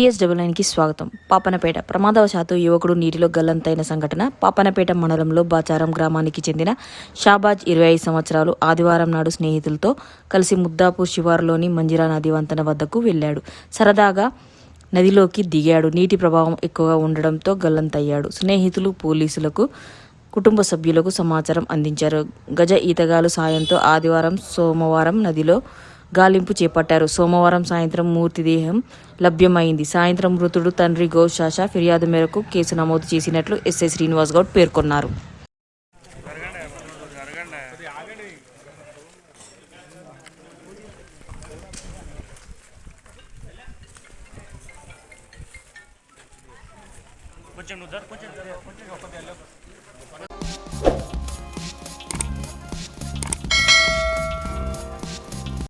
TS double నైన్కి స్వాగతం. పాపనపేట ప్రమాదవశాత్తు యువకుడు నీటిలో గల్లంతైన సంఘటన. పాపనపేట మండలంలో బాచారం గ్రామానికి చెందిన షాబాజ్ ఇరవై ఐదు సంవత్సరాలు ఆదివారం నాడు స్నేహితులతో కలిసి ముద్దాపూర్ శివారులోని మంజిరా నది వంతెన వద్దకు వెళ్ళాడు. సరదాగా నదిలోకి దిగాడు. నీటి ప్రభావం ఎక్కువగా ఉండడంతో గల్లంతయ్యాడు. స్నేహితులు పోలీసులకు కుటుంబ సభ్యులకు సమాచారం అందించారు. గజ ఈతగాలు సాయంతో ఆదివారం సోమవారం నదిలో గాలింపు చేపట్టారు. సోమవారం సాయంత్రం మూర్తిదేహం లభ్యమైంది. సాయంత్రం మృతుడు తండ్రి గౌశాష ఫిర్యాదు మేరకు కేసు నమోదు చేసినట్లు ఎస్ఐ శ్రీనివాస్ గౌడ్ పేర్కొన్నారు. కొంచెం కొంచెం